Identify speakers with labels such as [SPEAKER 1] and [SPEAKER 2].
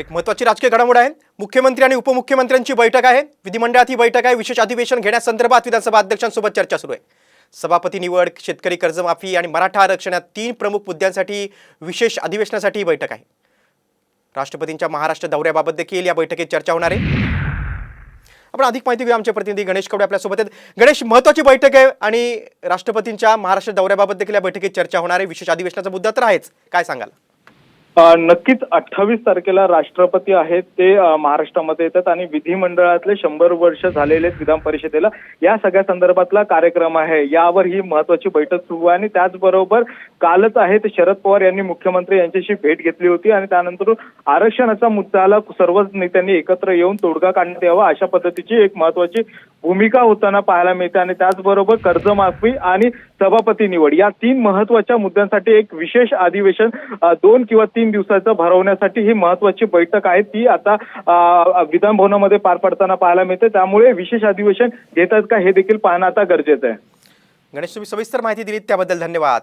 [SPEAKER 1] एक महत्वाची राजकीय घडामोड आहे. मुख्यमंत्री आणि उपमुख्यमंत्र्यांची बैठक आहे. विधिमंडळात ही बैठक आहे. विशेष अधिवेशन घेण्यासंदर्भात विधानसभा अध्यक्षांसोबत चर्चा सुरू आहे. सभापती निवड शेतकरी कर्जमाफी आणि मराठा आरक्षण या तीन प्रमुख मुद्द्यांसाठी विशेष अधिवेशनासाठी ही बैठक आहे. राष्ट्रपतींच्या महाराष्ट्र दौऱ्याबाबत देखील या बैठकीत चर्चा होणार आहे. आपण अधिक माहिती घेऊया. आमचे प्रतिनिधी गणेश कवडे आपल्यासोबत आहेत. गणेश महत्वाची बैठक आहे आणि राष्ट्रपतींच्या महाराष्ट्र दौऱ्याबाबत देखील या बैठकीत चर्चा होणार आहे. विशेष अधिवेशनाचा मुद्दा तर आहेच. काय सांगाल?
[SPEAKER 2] नक्कीच अठ्ठावीस तारखेला राष्ट्रपती आहेत ते महाराष्ट्रामध्ये येतात आणि विधिमंडळातले शंभर वर्ष झालेले विधान परिषदेला. या सगळ्या संदर्भातला कार्यक्रम आहे. यावर ही महत्वाची बैठक सुरू आहे आणि त्याचबरोबर कालच आहे ते शरद पवार यांनी मुख्यमंत्री यांच्याशी भेट घेतली होती आणि त्यानंतर आरक्षणाचा मुद्द्याला सर्वच नेत्यांनी एकत्र येऊन तोडगा काढण्यात यावा अशा पद्धतीची एक महत्वाची भूमिका होताना पाहायला मिळते आणि त्याचबरोबर कर्जमाफी आणि सभापती निवड या तीन महत्त्वाच्या मुद्द्यांसाठी एक विशेष अधिवेशन दोन किंवा तीन तीन दिवसाचं भरवण्यासाठी ही महत्वाची बैठक आहे. ती आता विधानभवनामध्ये पार पडताना पाहायला मिळते. त्यामुळे विशेष अधिवेशन घेतात का हे देखील पाहणं आता गरजेचं आहे.
[SPEAKER 1] गणेश तुम्ही सविस्तर माहिती दिलीत त्याबद्दल धन्यवाद.